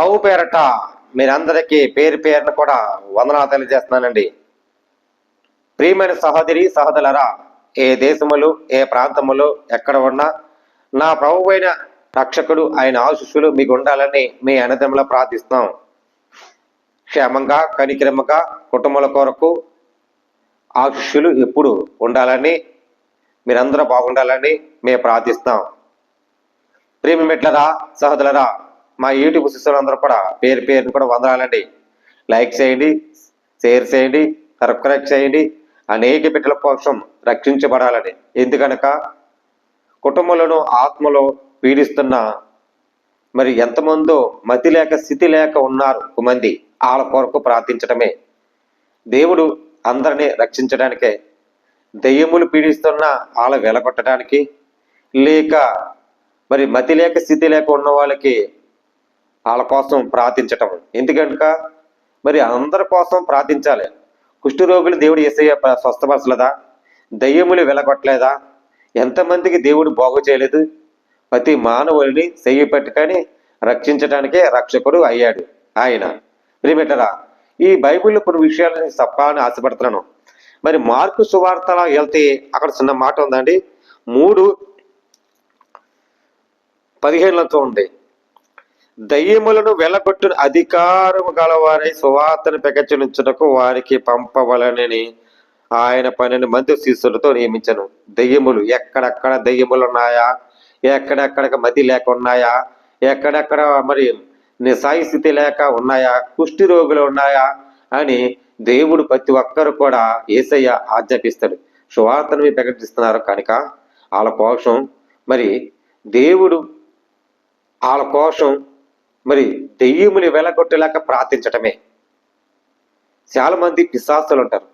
ప్రభు పేరట మీరందరికీ పేరు పేరును కూడా వందనాలు తెలియజేస్తున్నానండి. ప్రియమైన సహోదరి సహోదరులరా ఏ దేశములు ఏ ప్రాంతములు ఎక్కడ ఉన్నా నా ప్రభు అయిన రక్షకుడు ఆయన ఆశిష్యులు మీకు ఉండాలని మీ అన్నదమ్ముల ప్రార్థిస్తున్నాం. క్షేమంగా కనికిరమగా కుటుంబాల కొరకు ఆశిష్యులు ఎప్పుడు ఉండాలని మీరందరూ బాగుండాలని మేము ప్రార్థిస్తాం ప్రేమి మెట్లరా సహోదరులరా మా యూట్యూబ్ శిష్యులందరూ కూడా పేరు పేరుని కూడా వందనాలండి. లైక్ చేయండి షేర్ చేయండి సబ్స్క్రైబ్ చేయండి. అనేక బిడ్డల కోసం రక్షించబడాలని ఎందుకనక కుటుంబంలోనూ ఆత్మలో పీడిస్తున్న మరి ఎంతమందో మతి లేక స్థితి లేక ఉన్నారు మంది వాళ్ళ కొరకు ప్రార్థించడమే. దేవుడు అందరినీ రక్షించడానికే దెయ్యములు పీడిస్తున్న వాళ్ళ వెలగొట్టడానికి లేక మరి మతి లేక స్థితి లేక ఉన్న వాళ్ళకి వాళ్ళ కోసం ప్రార్థించటం. ఎందుకనుక మరి అందరి కోసం ప్రార్థించాలి. కుష్ఠరోగులు దేవుడు ఏసయ్య స్వస్థపరచలేదా? దయ్యములు వెలగొట్టలేదా? ఎంతమందికి దేవుడు బాగు చేయలేదు? ప్రతి మానవుల్ని చెయ్యి పెట్టుకొని రక్షించడానికే రక్షకుడు అయ్యాడు ఆయన. ప్రిమిటరా ఈ బైబిల్లో కొన్ని విషయాలని చెప్పాలని ఆశపడుతున్నాను. మరి మార్కు సువార్తలో వెళ్తే అక్కడ చిన్న మాట ఉందండి. మూడు పదిహేనులతో ఉంది. దయ్యములను వెళ్ళగొట్టిన అధికారము గలవారై సువార్తను పెకచనించుటకు వారికి పంపవలనని ఆయన పన్నెండు మంది శిష్యులతో నియమించను. దయ్యములు ఎక్కడెక్కడ దయ్యములు ఉన్నాయా ఎక్కడెక్కడ మతి లేక ఉన్నాయా ఎక్కడెక్కడ మరి నిసాయి స్థితి లేక ఉన్నాయా? కుష్టి రోగులు ఉన్నాయా? అని దేవుడు ప్రతి ఒక్కరు కూడా ఏసయ్య ఆజ్ఞాపిస్తాడు. సువార్తను ప్రకటిస్తున్నారు కనుక వాళ్ళ కోసం మరి దేవుడు వాళ్ళ కోసం మరి దెయ్యముని వెలగొట్టలేక ప్రార్థించటమే. చాలా మంది పిశాస్తులు ఉంటారు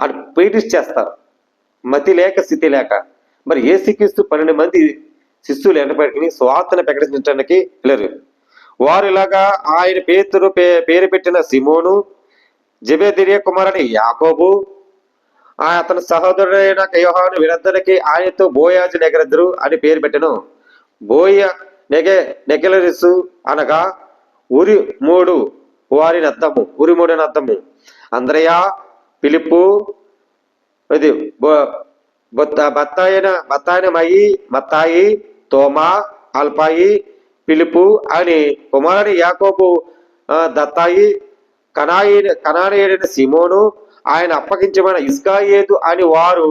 అటు పీడిచ్చేస్తారు మతి లేక స్థితి లేక. మరి ఏ సిక్కిస్తూ పన్నెండు మంది శిష్యులు ఎండపెట్టుకుని స్వార్థను ప్రకటించడానికి వెళ్ళరు. వారు ఇలాగా ఆయన పేతురు పే పేరు పెట్టిన సిమోను జబేదిరియ కుమారుని యాకోబు ఆ అతని సహోదరుడైన కయోహాను వీరందరికీ ఆయనతో బోయాజు నెగరద్దరు అని పేరు పెట్టను. బోయ నెగె నెగెలరిసు అనగా ఉరి మూడు వారి నద్దము ఉరి మూడు నద్దము అంద్రయ పిలుపు ఇది బత్తాయన బత్తాయన బత్తాయిన బత్తాయిన మయి మత్తాయి తోమా అల్పాయి పిలుపు అని కుమారుని యాకోబు దత్తాయి కనాయి కనానయుడైన సిమోను ఆయన అప్పగించమైన ఇస్కాయేదు అని వారు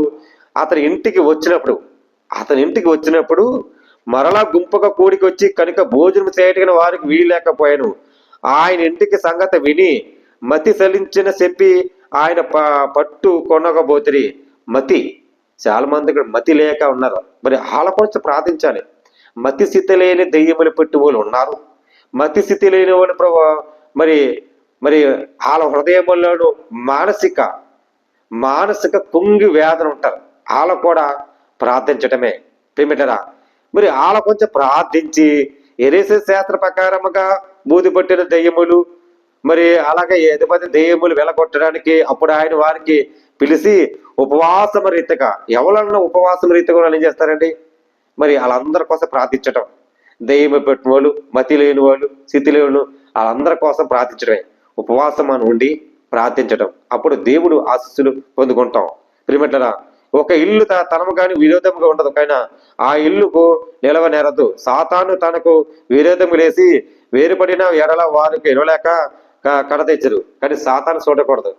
అతని ఇంటికి వచ్చినప్పుడు అతని ఇంటికి వచ్చినప్పుడు మరలా గుంపుగా కూడికి వచ్చి కనుక భోజనం చేయటగిన వారికి వీలు లేకపోయాను. ఆయన ఇంటికి సంగతి విని మతి సలించిన చెప్పి ఆయన ప- పట్టు కొనకపోతిరి. మతి. చాలా మంది ఇక్కడ మతి లేక ఉన్నారు. మరి వాళ్ళ ప్రార్థించాలి. మతి స్థితి లేని దెయ్యములు పెట్టి వాళ్ళు ఉన్నారు. మతి స్థితి లేని వాళ్ళు ప్రభా మరి మరి వాళ్ళ హృదయముల్లోనూ మానసిక మానసిక కుంగి వేదన ఉంటారు. వాళ్ళ కూడా ప్రార్థించటమే. పిమిటరా మరి వాళ్ళ కొంచెం ప్రార్థించి ఎరేసే శాస్త్ర ప్రకారముగా బూది పట్టిన దెయ్యములు మరి అలాగే ఎదుపతి దెయ్యములు వెలగొట్టడానికి అప్పుడు ఆయన వారికి పిలిచి ఉపవాసం రీతిగా ఎవరన్నా ఉపవాసం రీతిగా వాళ్ళు ఏం చేస్తారండి? మరి వాళ్ళందరి కోసం ప్రార్థించటం. దెయ్యం పెట్టిన వాళ్ళు మతి లేని వాళ్ళు స్థితి లేని వాళ్ళందరి కోసం ప్రార్థించడమే ఉపవాసం అని ఉండి ప్రార్థించటం. అప్పుడు దేవుడు ఆశస్సులు పొందుకుంటాం. ప్రిమిట్లరా ఒక ఇల్లు త- తనము కానీ విరోధముగా ఉండదు. కానీ ఆ ఇల్లుకు నిలవనేరదు సాతాను తనకు విరోధము లేసి వేరుపడిన ఎడల వారికి ఎడలేక కడతెచ్చరు కానీ సాతాను చూడకూడదు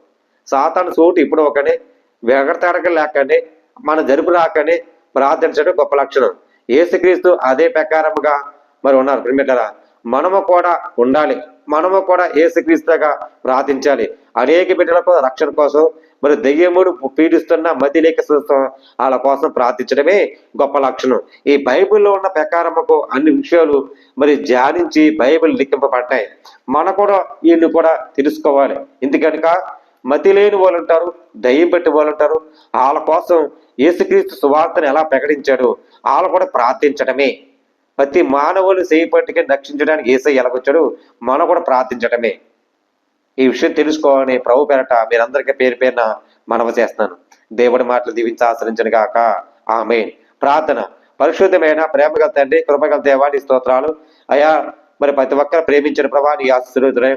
సాతాను చోటు ఇప్పుడు ఒకనే వెగడతాడక లేకనే మన జరుపు రాకనే ప్రార్థించడం గొప్ప లక్షణం. ఏసుక్రీస్తు అదే ప్రకారముగా మరి ఉన్నారు. ప్రిమిటరా మనము కూడా ఉండాలి. మనము కూడా ఏసుక్రీస్తుగా ప్రార్థించాలి. అనేక బిడ్డలకు రక్షణ కోసం మరి దెయ్యముడు పీడిస్తున్న మతి లేక వాళ్ళ కోసం ప్రార్థించడమే గొప్ప లక్షణం. ఈ బైబిల్లో ఉన్న ప్రకారముకు అన్ని విషయాలు మరి ధ్యానించి బైబిల్ లిఖింపబడ్డాయి. మన కూడా వీళ్ళు కూడా తెలుసుకోవాలి. ఎందుకనుక మతి లేని వాళ్ళు ఉంటారు దయ్యం పెట్టి వాళ్ళు ఉంటారు. వాళ్ళ కోసం యేసుక్రీస్తు సువార్తను ఎలా ప్రకటించాడు? వాళ్ళు కూడా ప్రార్థించడమే. ప్రతి మానవులు చేయి పట్టుకొని రక్షించడానికి ఏసై ఎలాగొచ్చాడు? మనం కూడా ప్రార్థించడమే. ఈ విషయం తెలుసుకోవాలని ప్రభు పేరట మీరందరికీ పేరు పేరున మనవ చేస్తున్నాను. దేవుడి మాటలు దీవించి ఆశ్రయించను గాక. ఆమె ప్రార్థన. పరిశుద్ధమైన ప్రేమగల తండ్రి కృపగల దేవాడి స్తోత్రాలు. అయా మరి ప్రతి ఒక్కరు ప్రేమించిన ప్రభా నీ ఆశీర్వదనే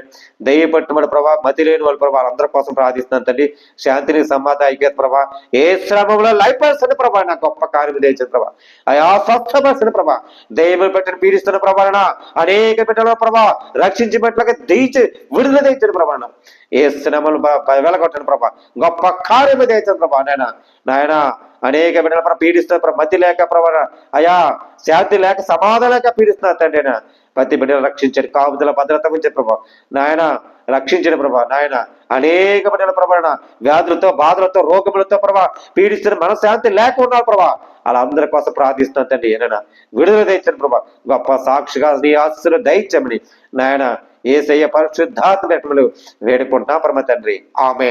దయ్యపట్టుబడి ప్రభా మతి లేని వాళ్ళ ప్రభా అందరి కోసం ప్రార్థిస్తున్నాను తండ్రి శాంతిని సమాధ ఐక్యత ప్రభా. ఏ శ్రమంలో లైఫ్ పర్సన్ ప్రభా నా గొప్ప కార్యం తెచ్చిన ప్రభా. అయా స్వస్థపరిచిన ప్రభా. దయ్యములు పెట్టిన పీడిస్తున్న ప్రభాన అనేక బిడ్డల ప్రభా రక్షించి పెట్టలకి దయచి విడుదల తెచ్చిన ప్రభాన ఏ శ్రమలు వెలగొట్టను ప్రభా. గొప్ప కార్యము తెచ్చిన ప్రభా నాయన. నాయన అనేక బిడ్డల ప్రభా పీడిస్తున్న ప్రభా. మతి లేక ప్రభా అయా శాంతి లేక సమాధానం లేక పీడిస్తున్నారు తండ్రి నాయన. ప్రతి బిడ్డలు రక్షించండి కాపుదల భద్రత ఉంచండి ప్రభా. నాయన రక్షించిన ప్రభా నాయన. అనేక బిడ్డల ప్రభా వ్యాధులతో బాధలతో రోగములతో ప్రభా పీడిస్తున్న మనశ్శాంతి లేకుండా ప్రభా. అలా అందరి కోసం ప్రార్థిస్తున్నాను తండ్రి ఏనైనా విడుదల తెచ్చండి ప్రభా. గొప్ప సాక్షిగా నీ ఆశలు దయచమని. నాయన ఏసయ్య పరిశుద్ధాత్మలు వేడుకుంటున్నా పరమ తండ్రి. ఆమె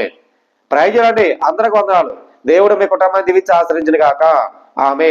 ప్రయోజనండి అందరికి వందనాలు. దేవుడు మీ కుటుంబాన్ని దీవించి ఆశ్రయించిన కాక ఆమె